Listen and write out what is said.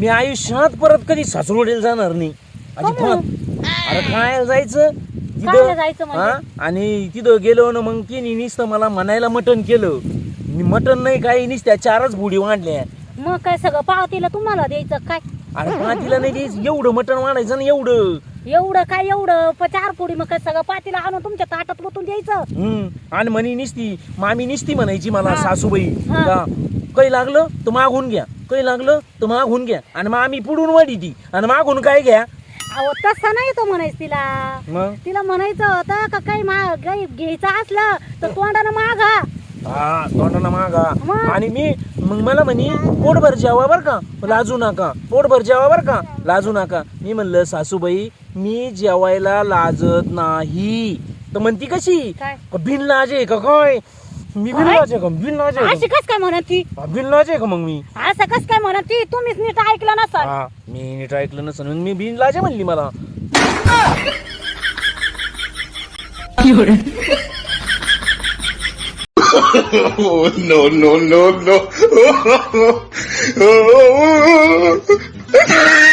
मी आयुष्यात परत कधी सासरवडीला जाणार नाही. अजिबात. अरे काय जायचं? कायला जायचं म्हणजे? हा? आणि तिथं गेलो ना मग तिने नुसतं मला म्हणायला मटण केलं. मी मटण नाही काही नुसत्या चारच बुडी वाढल्या. मग काय सगळं पावतीला तुम्हाला द्यायचं काय? अरे पातीला नाही द्यायचं एवढं मटण वाढायचं ना एवढं. एवढं काय एवढं? प- चार पोळी मग काय सगळं पातीला आणून तुमच्या ताटात लुटून द्यायचं? हम्म. आणि म्हणी निसती मामी निसती म्हणायची मला हा. सासूबाई. हा. का काही लागलं तर मागून घ्या. काही लागलं तर मागून घ्या. आणि मग आम्ही पुढून वाढी ती. आणि मागून काय घ्या? अहो तसं नाही तो म्हणायचं तिला. मग? तिला म्हणायचं होतं का काही मा काही घ्यायचं असलं तर तोंडानं मागा. हा तोंडाला मागा. मग? आणि मी मग मला म्हणे पोटभर जेवा बर का? लाजू नका. पोटभर जेवा बर का? लाजू नका. मी म्हणलं सासूबाई मी जेवायला लाजत नाही. तर म्हणती कशी? काय? का बिन लाज आहे का काय? मी बिन काय? लाज आहे का? बिन लाज आहे अशी का? कस काय म्हणत ती? हा, बिन लाज आहे का मग मी? असं कस काय म्हणत ती? तुम्हीच नीट ऐकलं नसाल. हा मी नीट ऐकलं नसेल. म्हणून मी बिन लाज म्हणली मला. Oh, no, no, no, no.